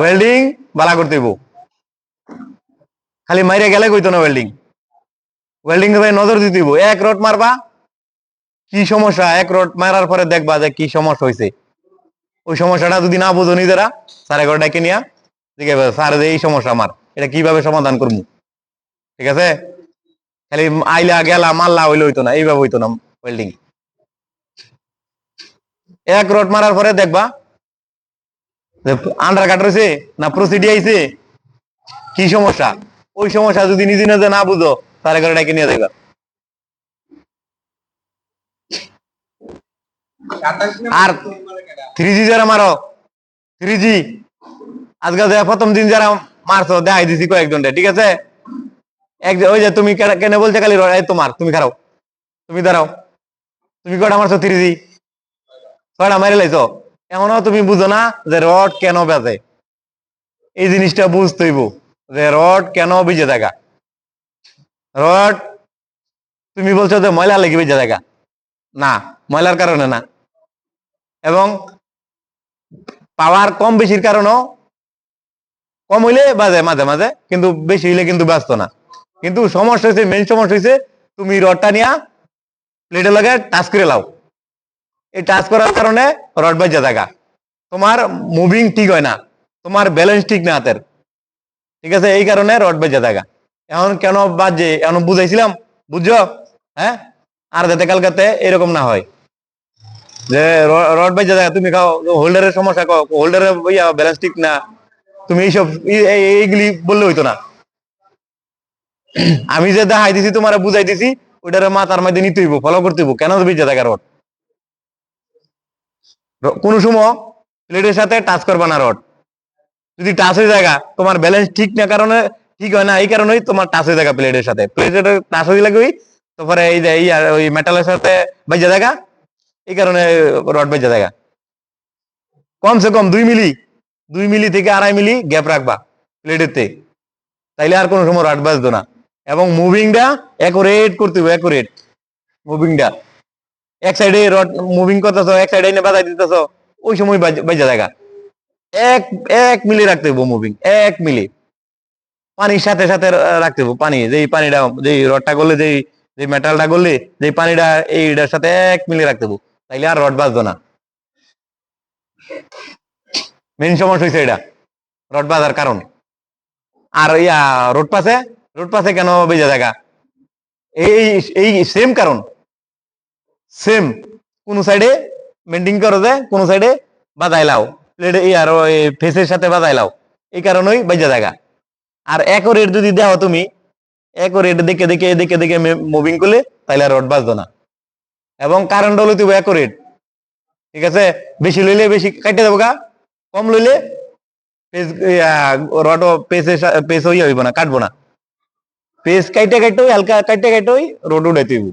Welding বালা করতে খালি মাইরে গেলে কইতো না ওয়েল্ডিং ওয়েল্ডিং এর নজর দিতে হইব। এক রড মারবা, কি সমস্যা? এক রড মারার পরে দেখবা যে কি সমস্যা হয়েছে ওই সমস্যাটা যদি না বুঝো নিজেরা, স্যার এগারো ডাকে নিয়া ঠিক আছে স্যার যে এই সমস্যা আমার। এটা কীভাবে সমাধান করব? ঠিক আছে? খালি আইলা, গেলা মাল্লা হইলে হইতো না। এইভাবে হইতো না ওয়েল্ডিং এক রড মারার পরে দেখবা আন্ডার কাট রয়েছে না প্রসিডি আইছে? কি সমস্যা? ওই সমস্যা যদি নিজে নিজে না বুঝো, তাহলে করে ডেকে নিয়ে দেখবা আর থ্রি জি যারা মারো থ্রি জি আজকে যে প্রথম দিন যারা মারছো, দেখাই দিছি কয়েকজনটা ঠিক আছে? এক ওই যে তুমি কেন- বলছে খালি তোমার, তুমি খারাও তুমি দাঁড়াও। তুমি কটা মারছো থ্রি জি কটা মারি লাইছো। এমনও তুমি বুঝো না যে রড কেন বেজে? এই জিনিসটা বুঝতে হইব যে রড কেন ভিজে থাকা। রড, তুমি বলছো যে ময়লা লেগে ভিজে থাকা। না, ময়লার কারণে না। এবং পাওয়ার কম বেশির কারণেও কম হইলে বাজে মাঝে মাঝে, কিন্তু বেশি হইলে কিন্তু ব্যস্ত না। কিন্তু সমস্যা হয়েছে মেন সমস্যা হয়েছে তুমি রডটা নিয়া প্লেটের লগে টাচ করে লাও। এই টাচ করার কারণে রড বাজে থাকা তোমার মুভিং ঠিক হয় না। তোমার ব্যালেন্স ঠিক না হাতের। ঠিক আছে? এই কারণে রড বেজে থাকা এখন কেন বাজে এখন বুঝাইছিলাম? বুঝছ? হ্যাঁ? আর যাতে কালকাতে এরকম না হয়। যে রড বেজে থাকা তুমি খাও হোল্ডারের সমস্যা খাও হোল্ডারের ব্যালেন্স ঠিক না। তুমি এইসব এই- এই- এইগুলি বললে হইতো না। আমি যে দেখাই দিছি তোমার বুঝাই দিছি ওইটার মাথার মধ্যে নিতে হইব ফলো করতে হইব। কেন বেজে থাকা রড? কোন সময় প্লেটের সাথে টাচ করবা না রড। যদি টাচ হয়ে জায়গা তোমার ব্যালেন্স ঠিক না কারণে, ঠিক হয় না, এই কারণেই তোমার টাচ হয়ে জায়গা প্লেটের সাথে। প্লেটের টাচ হয়ে লাগে ওই তারপরে এই যে ওই মেটালের সাথে বেজে জায়গা এই কারণে রড বেজে জায়গা কমসে কম দুই মিলি দুই মিলি থেকে আড়াই মিলি গ্যাপ রাখবা প্লেটেতে তাইলে আর কোনো সময় রড বাজতো না। এবং মুভিংটা অ্যাকুরেট করতে হবে অ্যাকুরেট মুভিংটা এক সাইডে রড মুভিং করতেছো, এক সাইডে এনে বাজাই দিতেছো, ওই সময় বাজে জায়গা। এক এক মিলি রাখতে হইব মুভিং এক মিলি। পানির সাথে সাথে রাখতে হইব পানি, যেই পানিটা, যেই রডটা করলে যেই যে মেটালটা করলে যেই পানিটা এইটার সাথে এক মিলি রাখতে হইব, তাইলে আর রড বাজতো না। মেন সমস্যা হয়েছে এটা রড বাজার কারণ। আর ইয়া রোড পাশে রোড পাশে কেন বেজে জায়গা? এই এই সেম কারণ। সেম কোন সাইডে মেন্টিং করো যে, কোন সাইডে বাজাই লাও। প্লেটে আর ফেসের সাথে বাজাই লাও। এই কারণেই বাজা জায়গা। আর একরেট যদি দেখো তুমি একরেট দেখে দেখে দেখে দেখে মুভিং করলে তাইলে আর রড বাজতো না। এবং কারেন্ট হলো তুমি একরেট ঠিক আছে? বেশি লইলে বেশি কাটতে দেবো গা। কম লইলে পেজ রড পেসের পেস হইয়া হইব না, কাটবো না। পেস কাইটে কাইটে হালকা কাইটে কাইটে রড উড়াইতে হইব।